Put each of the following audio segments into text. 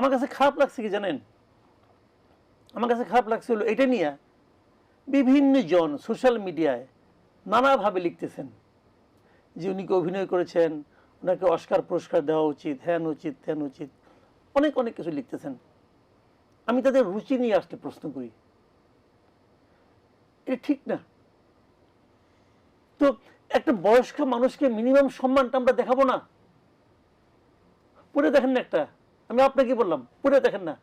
আমার কাছে খারাপ লাগছে কি জানেন? আমার কাছে খারাপ লাগছে হলো এটা নিয়ে বিভিন্ন জন সোশ্যাল মিডিয়ায় নানাভাবে লিখতেছেন যে উনি কি অভিনয় করেছেন ওনাকে অস্কার পুরস্কার দেওয়া উচিত, হ্যান উচিত, ত্যান উচিত, অনেক অনেক কিছু লিখতেছেন। আমি তাদের রুচি নিয়ে আসতে প্রশ্ন করি। এটা ঠিক না। তো একটা বয়স্ক মানুষকে মিনিমাম সম্মানটা আমরা দেখাবো না। পরে দেখেন না একটা। আমি আপনাকে বললাম, পড়ে দেখেন না।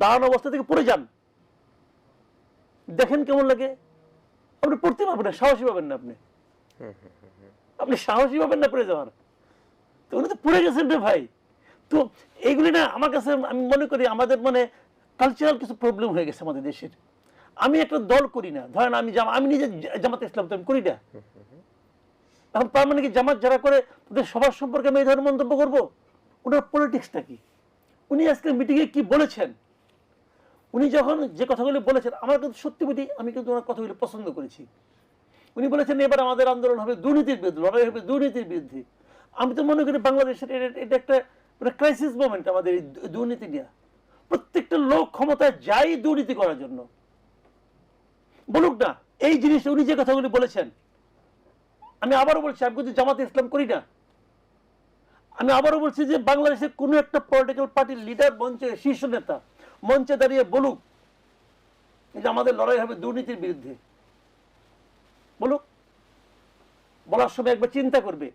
দাঁড়ানো অবস্থা থেকে পড়ে যান। দেখেন কেমন লাগে। আপনি পড়তে পারবেন না, সাহসী পাবেন না আপনি। আপনি সাহসী পাবেন না পড়ে যাওয়ার। তো উনি তো পড়ে গেছেন রে ভাই। তো এইগুলি না, আমার কাছে আমি মনে করি আমাদের মানে কালচারাল কিছু প্রবলেম হয়ে গেছে আমাদের দেশের। আমি একটা দল করি না। ধরেন আমি আমি নিজে জামাতে ইসলাম তো আমি করি না। এখন তার মানে কি জামাত যারা করে, তাদের সবার সম্পর্কে আমি এই ধরনের মন্তব্য করব? ওনার পলিটিক্সটা কি? উনি আজকে মিটিংয়ে কি বলেছেন? উনি যখন যে কথাগুলি বলেছেন, আমার কিন্তু সত্যি বলি আমি কিন্তু ওনার কথাগুলি পছন্দ করেছি। উনি বলেছেন, এবার আমাদের আন্দোলন হবে দুর্নীতির বিরুদ্ধে, লড়াই হবে দুর্নীতির বিরুদ্ধে। আমি তো মনে করি বাংলাদেশের এটা একটা মানে ক্রাইসিস মোমেন্ট আমাদের এই দুর্নীতি নিয়ে। প্রত্যেকটা লোক ক্ষমতায় যাই দুর্নীতি করার জন্য। বলুক না, এই জিনিসটা উনি যে কথাগুলি বলেছেন, আমি আবারও বলছি, আমি কিন্তু জামাতে ইসলাম করি না। আমি আবারও বলছি যে বাংলাদেশের কোনো একটা পলিটিক্যাল পার্টির লিডার মঞ্চে, শীর্ষ নেতা মঞ্চে দাঁড়িয়ে বলুক যে আমাদের লড়াই হবে দুর্নীতির বিরুদ্ধে। বলুক। বলার সময় একবার চিন্তা করবে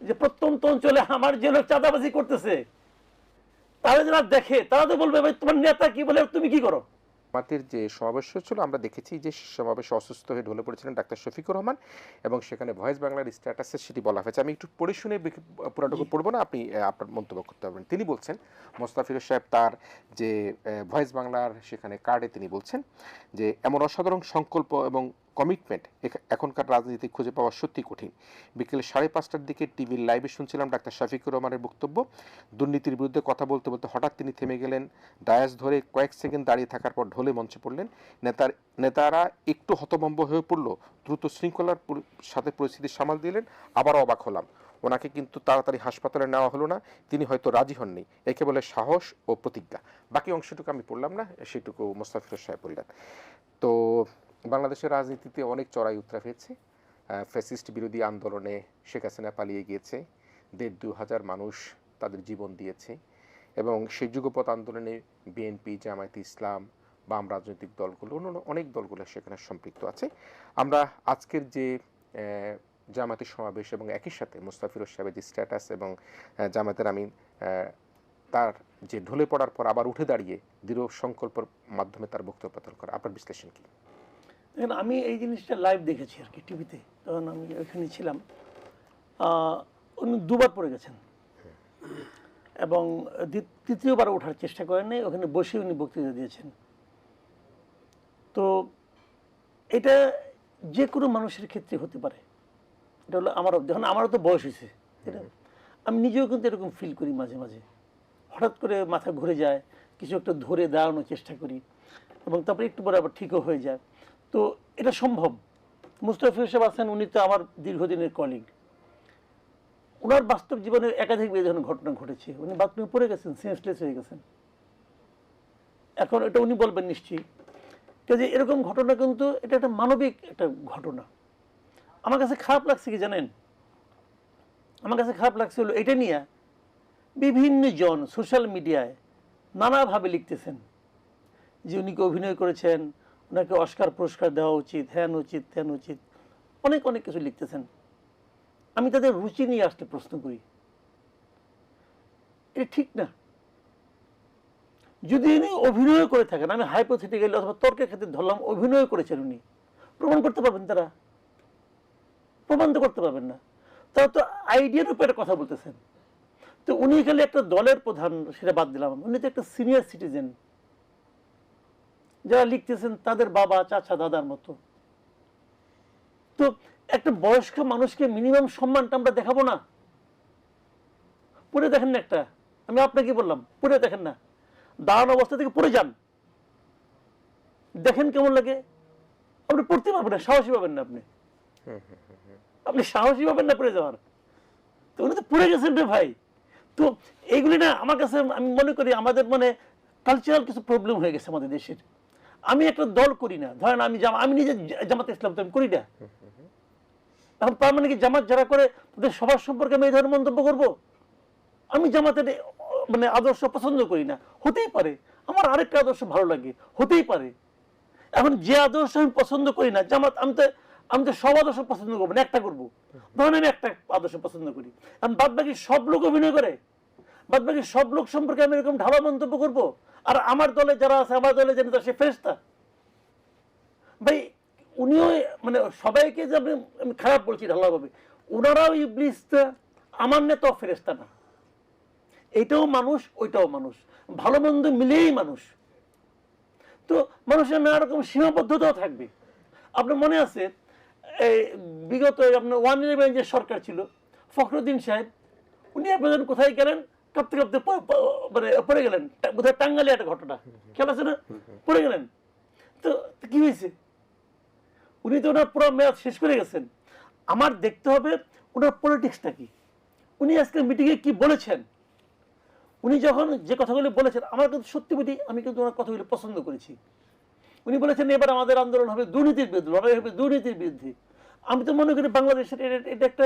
যে প্রত্যন্ত অঞ্চলে আমার যে লোক চাঁদাবাজি করতেছে। তারা যারা দেখে, তারা তো বলবে, ভাই, তোমার নেতা কি বলে তুমি কি করো? জামাতের যে সমাবেশ ছিল আমরা দেখেছি যে সমাবেশে অসুস্থ হয়ে ঢলে পড়েছিলেন ডাক্তার শফিকুর রহমান এবং সেখানে ভয়েস বাংলার স্ট্যাটাসে সেটি বলা হয়েছে। আমি একটু পড়ে শুনে পুরাটুকু পড়ব না আপনি আপনার মন্তব্য করতে পারবেন। তিনি বলছেন মোস্তাফির সাহেব তার যে ভয়েস বাংলার সেখানে কার্ডে তিনি বলছেন যে এমন অসাধারণ সংকল্প এবং কমিটমেন্ট এখনকার রাজনীতি খুঁজে পাওয়া সত্যি কঠিন। বিকেল সাড়ে পাঁচটার দিকে টিভির লাইভে শুনছিলাম ডাক্তার শফিকুর রহমানের বক্তব্য। দুর্নীতির বিরুদ্ধে কথা বলতে বলতে হঠাৎ তিনি থেমে গেলেন। ডায়াস ধরে কয়েক সেকেন্ড দাঁড়িয়ে থাকার পর ঢলে মঞ্চে পড়লেন। নেতার, নেতারা একটু হতভম্ব হয়ে পড়ল। দ্রুত শৃঙ্খলার সাথে পরিস্থিতি সামাল দিলেন। আবারও অবাক হলাম। ওনাকে কিন্তু তাড়াতাড়ি হাসপাতালে নেওয়া হলো না। তিনি হয়তো রাজি হননি। একে বলে সাহস ও প্রতিজ্ঞা। বাকি অংশটুকু আমি পড়লাম না, সেটুকু মোস্তাফির সাহেব বললেন। তো বাংলাদেশের রাজনীতিতে অনেক চড়াই উতরা হয়েছে ফ্যাসিস্ট বিরোধী আন্দোলনে শেখ হাসিনা পালিয়ে গিয়েছে। দেড় দু হাজার মানুষ তাদের জীবন দিয়েছে এবং সেই যুগপথ আন্দোলনে বিএনপি জামায়াতে ইসলাম বাম রাজনৈতিক দলগুলো, অন্য অনেক দলগুলো সেখানে সম্পৃক্ত আছে। আমরা আজকের যে জামাতের সমাবেশ এবং একই সাথে মুস্তাফির সাহেবের যে স্ট্যাটাস এবং জামাতের আমিন তার যে ঢলে পড়ার পর আবার উঠে দাঁড়িয়ে দৃঢ় সংকল্পের মাধ্যমে তার বক্তব্য প্রদান করা। আপনার বিশ্লেষণ কি? দেখেন, আমি এই জিনিসটা লাইভ দেখেছি আর কি, টিভিতে। তখন আমি ওইখানে ছিলাম। উনি দুবার পড়ে গেছেন। এবং তৃতীয়বার ওঠার চেষ্টা করেন নাই, ওখানে বসে উনি বক্তৃতা দিয়েছেন। তো এটা যে কোনো মানুষের ক্ষেত্রে হতে পারে। এটা হলো আমারও, যখন আমারও তো বয়স হয়েছে আমি নিজেও কিন্তু এরকম ফিল করি মাঝে মাঝে। হঠাৎ করে মাথা ঘুরে যায়, কিছু একটা ধরে দাঁড়ানোর চেষ্টা করি। এবং তারপরে একটু পরে আবার ঠিকও হয়ে যায়। তো এটা সম্ভব। মুস্তাফিজ সাহেব আছেন, উনি তো আমার দীর্ঘদিনের কলিগ ওনার বাস্তব জীবনের একাধিক ধরনের ঘটনা ঘটেছে। উনি বাথরুমে পড়ে গেছেন সেন্সলেস হয়ে গেছেন। এখন এটা উনি বলবেন নিশ্চয়ই। কাজে এরকম ঘটনা কিন্তু এটা একটা মানবিক একটা ঘটনা। আমার কাছে খারাপ লাগছে কি জানেন? আমার কাছে খারাপ লাগছে হলো এটা নিয়ে বিভিন্ন জন সোশ্যাল মিডিয়ায় নানাভাবে লিখতেছেন যে উনি অভিনয় করেছেন ওনাকে অস্কার পুরস্কার দেওয়া উচিত হ্যান উচিত ত্যান উচিত অনেক অনেক কিছু লিখতেছেন। আমি তাদের রুচি নিয়ে আসতে প্রশ্ন করি। এটা ঠিক না। যদি উনি অভিনয় করে থাকেন, আমি হাইপোথেটিক্যালি অথবা তর্কের ক্ষেত্রে ধরলাম, অভিনয় করেছেন উনি, প্রমাণ করতে পারবেন তারা? প্রমাণ তো করতে পারবেন না। তারা তো আইডিয়ার উপরে কথা বলতেছেন। তো উনি খালি একটা দলের প্রধান, সেটা বাদ দিলাম উনি তো একটা সিনিয়র সিটিজেন যারা লিখতেছেন তাদের বাবা, চাচা, দাদার মতো। তো একটা বয়স্ক মানুষকে মিনিমাম সম্মানটা আমরা দেখাবো না। পড়ে দেখেন না একটা। আমি আপনাকে বললাম, পড়ে দেখেন না। দাঁড়ানো অবস্থা থেকে পড়ে যান। দেখেন কেমন লাগে। আপনি পড়তে পারবেন না, সাহসী পাবেন না আপনি। আপনি সাহসী পাবেন না পড়ে যাওয়ার। তো উনি তো পড়ে গেছেন রে ভাই। তো এইগুলি না আমার কাছে আমি মনে করি আমাদের মানে কালচারাল কিছু প্রবলেম হয়ে গেছে আমাদের দেশের। আমি একটা দল করি না। ধরেন আমি আমি নিজে জামাতে ইসলাম তো আমি করি না। এখন তার মানে কি জামাত যারা করে, তাদের সবার সম্পর্কে আমি এই ধরনের মন্তব্য করব? আমি জামাতের মানে আদর্শ পছন্দ করি না। হতেই পারে। আমার আরেকটা আদর্শ ভালো লাগে। হতেই পারে। এখন যে আদর্শ আমি পছন্দ করি না, জামাত আমি তো আমি তো সব আদর্শ পছন্দ করব না, একটা করব। ধরেন আমি একটা আদর্শ পছন্দ করি। এখন বাদ বাকি সব লোক অভিনয় করে। বাদ বাকি সব লোক সম্পর্কে আমি এরকম ঢালা মন্তব্য করব? আর আমার দলে যারা আছে, আমার দলে জানি সে ফেরেস্তা ভাই, উনিও মানে সবাইকে যে আমি খারাপ বলছি ঢালাভাবে ওনারাও ইবলিসটা, আমার নেতাও ফেরেস্তা না। এইটাও মানুষ, ওইটাও মানুষ। ভালো মন্দ মিলেই মানুষ। তো মানুষের নানা রকম সীমাবদ্ধতাও থাকবে। আপনার মনে আছে, এই বিগত আপনার ওয়ান ইলেভেন যে সরকার ছিল, ফখরুদ্দিন সাহেব, উনি একজন কোথায় গেলেন? কাঁপতে কাঁপতে মানে পড়ে গেলেন বোধহয় টাঙ্গালে একটা ঘটনা খেয়াল আছে পড়ে গেলেন তো কি হয়েছে উনি তো ওনার পুরো মেয়াদ শেষ করে গেছেন আমার দেখতে হবে ওনার পলিটিক্সটা কি উনি আজকে মিটিংয়ে কি বলেছেন উনি যখন যে কথাগুলি বলেছেন আমার কিন্তু সত্যি বলি আমি কিন্তু ওনার কথাগুলি পছন্দ করেছি উনি বলেছেন এবার আমাদের আন্দোলন হবে দুর্নীতির বিরুদ্ধে লড়াই হবে দুর্নীতির বিরুদ্ধে আমি তো মনে করি বাংলাদেশের এটা- একটা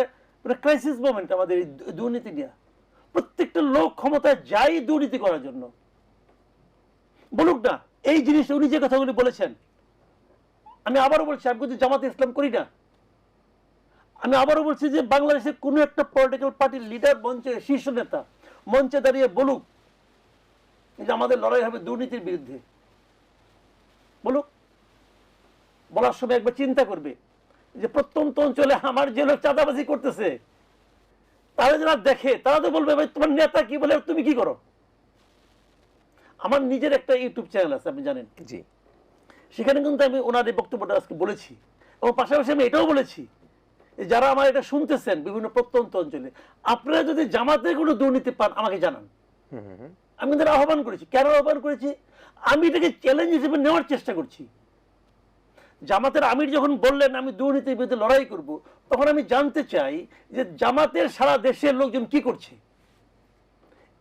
ক্রাইসিস মোমেন্ট আমাদের এই দুর্নীতি নিয়ে প্রত্যেকটা লোক ক্ষমতায় যাই দুর্নীতি করার জন্য। বলুক না, এই জিনিসটা উনি যে কথাগুলি বলেছেন, আমি আবারও বলছি, আমি কিন্তু জামাতে ইসলাম করি না। আমি আবারও বলছি যে বাংলাদেশের কোনো একটা পলিটিক্যাল পার্টির লিডার মঞ্চে, শীর্ষ নেতা মঞ্চে দাঁড়িয়ে বলুক যে আমাদের লড়াই হবে দুর্নীতির বিরুদ্ধে। বলুক, বলার সময় একবার চিন্তা করবে যে প্রত্যন্ত অঞ্চলে আমার যে লোক চাঁদাবাজি করতেছে। তারা যারা দেখে তারা তো বলবে ভাই তোমার নেতা কি বলে তুমি কি করো? আমার নিজের একটা ইউটিউব চ্যানেল আছে আপনি জানেন। জি। সেখানে কিন্তু আমি ওনার এই বক্তব্যটা আজকে বলেছি। এবং পাশাপাশি আমি এটাও বলেছি যারা আমার এটা শুনতেছেন বিভিন্ন প্রত্যন্ত অঞ্চলে আপনারা যদি জামাতে কোনো দুর্নীতি পান আমাকে জানান। আমি তাদের আহ্বান করেছি। কেন আহ্বান করেছি? আমি এটাকে চ্যালেঞ্জ হিসেবে নেওয়ার চেষ্টা করছি। জামাতের আমির যখন বললেন, আমি দুর্নীতির বিরুদ্ধে লড়াই করব, তখন আমি জানতে চাই যে জামাতের সারা দেশের লোকজন কি করছে।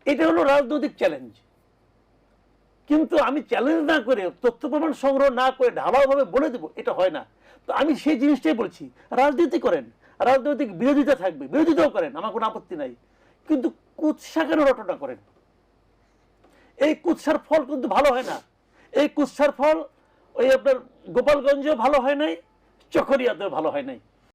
এটা হলো রাজনৈতিক চ্যালেঞ্জ কিন্তু আমি চ্যালেঞ্জ না করে, তথ্য প্রমাণ সংগ্রহ না করে ঢালাওভাবে বলে দেবো, এটা হয় না। তো আমি সেই জিনিসটাই বলছি, রাজনীতি করেন, রাজনৈতিক বিরোধিতা থাকবে, বিরোধিতাও করেন, আমার কোনো আপত্তি নাই। কিন্তু কুৎসা কেন রটনা করেন? এই কুৎসার ফল কিন্তু ভালো হয় না। এই কুৎসার ফল ওই আপনার গোপালগঞ্জেও ভালো হয় নাই চকরিয়াতেও ভালো হয় নাই।